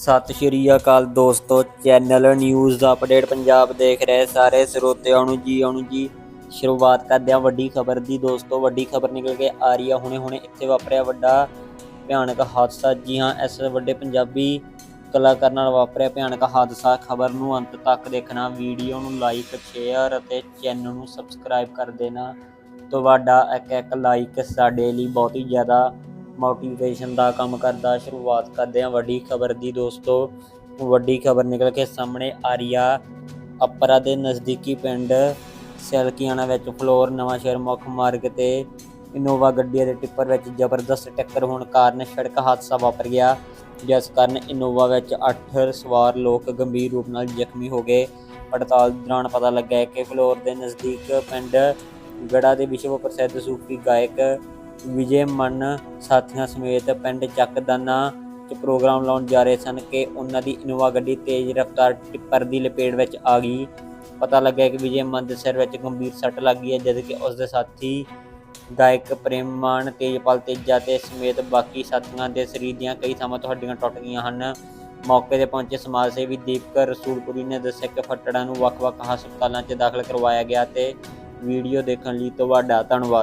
ਸਤਿ ਸ਼੍ਰੀ ਅਕਾਲ ਦੋਸਤੋ, channel news update Punjab ਦੇਖ ਰਹੇ ਸਾਰੇ ਸਰੋਤਿਆਂ ਨੂੰ ਜੀ ਆਉਣ ਜੀ। ਸ਼ੁਰੂਆਤ ਕਰਦੇ ਹਾਂ ਵੱਡੀ ਖਬਰ ਦੀ ਦੋਸਤੋ, ਵੱਡੀ ਖਬਰ ਨਿਕਲ ਕੇ ਆ ਰਹੀ ਆ। ਹੁਣੇ ਹੁਣੇ ਇੱਥੇ ਵਾਪਰਿਆ ਵੱਡਾ ਭਿਆਨਕ ਹਾਦਸਾ। ਜੀ ਹਾਂ, ਇਸ ਵੱਡੇ ਪੰਜਾਬੀ ਕਲਾਕਾਰ ਨਾਲ ਵਾਪਰਿਆ ਭਿਆਨਕ ਹਾਦਸਾ। ਖਬਰ ਨੂੰ ਅੰਤ ਤੱਕ ਦੇਖਣਾ, ਵੀਡੀਓ ਨੂੰ ਲਾਈਕ ਸ਼ੇਅਰ ਅਤੇ ਚੈਨਲ ਨੂੰ ਸਬਸਕ੍ਰਾਈਬ ਕਰ ਦੇਣਾ। ਤੁਹਾਡਾ ਇੱਕ ਇੱਕ ਲਾਈਕ ਸਾਡੇ ਲਈ ਬਹੁਤ ਹੀ ਜ਼ਿਆਦਾ ਮੋਟੀਵੇਸ਼ਨ ਦਾ ਕੰਮ ਕਰਦਾ, ਸ਼ੁਰੂਆਤ ਕਰਦੇ ਹਾਂ ਵੱਡੀ ਖਬਰ ਦੀ ਦੋਸਤੋ। ਵੱਡੀ ਖਬਰ ਨਿਕਲ ਕੇ ਸਾਹਮਣੇ ਆ ਰਹੀ ਆ। ਅਪਰਾ ਦੇ ਨਜ਼ਦੀਕੀ ਪਿੰਡ ਸੈਲਕੀਆਣਾ ਵਿੱਚ ਫਲੋਰ ਨਵਾਂ ਸ਼ਹਿਰ ਮੁੱਖ ਮਾਰਗ ਤੇ ਇਨੋਵਾ ਗੱਡੀ ਦੇ ਟਿੱਪਰ ਵਿੱਚ ਜ਼ਬਰਦਸਤ ਟੱਕਰ ਹੋਣ ਕਾਰਨ ਸੜਕ ਹਾਦਸਾ ਵਾਪਰ ਗਿਆ। ਜਿਸ ਕਾਰਨ ਇਨੋਵਾ ਵਿੱਚ 8 ਸਵਾਰ ਲੋਕ ਗੰਭੀਰ ਰੂਪ ਨਾਲ ਜ਼ਖਮੀ ਹੋ ਗਏ। ਪੜਤਾਲ ਦੌਰਾਨ ਪਤਾ ਲੱਗਾ ਕਿ ਫਲੋਰ ਦੇ ਨਜ਼ਦੀਕ ਪਿੰਡ ਗੜਾ ਦੇ ਵਿਸ਼ਵ ਪ੍ਰਸਿੱਧ ਸੂਫੀ ਗਾਇਕ ਵਿਜੇ ਮਨ ਸਾਥੀਆਂ ਸਮੇਤ ਪਿੰਡ ਚੱਕਦਾਨਾ ਚ ਪ੍ਰੋਗਰਾਮ ਲਾਉਣ ਜਾ ਰਹੇ ਸਨ ਕਿ ਉਹਨਾਂ ਦੀ ਇਨੋਵਾ ਗੱਡੀ ਤੇਜ਼ ਰਫ਼ਤਾਰ ਟਿੱਪਰ ਦੀ ਲਪੇਟ ਵਿੱਚ ਆ ਗਈ। ਪਤਾ ਲੱਗਾ ਕਿ ਵਿਜੇ ਮਨ ਦੇ ਸਿਰ ਵਿੱਚ ਗੰਭੀਰ ਸੱਟ ਲੱਗੀ ਹੈ ਜਦਕਿ ਉਸ ਦੇ ਸਾਥੀ ਗਾਇਕ ਪ੍ਰੇਮਾਨ, ਤੇਜਪਾਲ, ਤੇਜਾ ਤੇ ਸਮੇਤ ਬਾਕੀ ਸਾਥੀਆਂ ਦੇ ਸਰੀਰ ਦੀਆਂ ਕਈ ਥਾਵਾਂ ਤੋਂ ਹੱਡੀਆਂ ਟੁੱਟ ਗਈਆਂ ਹਨ। ਮੌਕੇ ਤੇ ਪਹੁੰਚੇ ਸਮਾਜ ਸੇਵੀ ਦੀਪਕਰ ਰਸੂਲਪੁਰੀ ਨੇ ਦੱਸਿਆ ਕਿ ਫੱਟੜਾਂ ਨੂੰ ਵੱਖ-ਵੱਖ ਹਸਪਤਾਲਾਂ 'ਚ ਦਾਖਲ ਕਰਵਾਇਆ ਗਿਆ ਤੇ ਵੀਡੀਓ ਦੇਖਣ ਲਈ ਤੁਹਾਡਾ ਧੰਨਵਾਦ।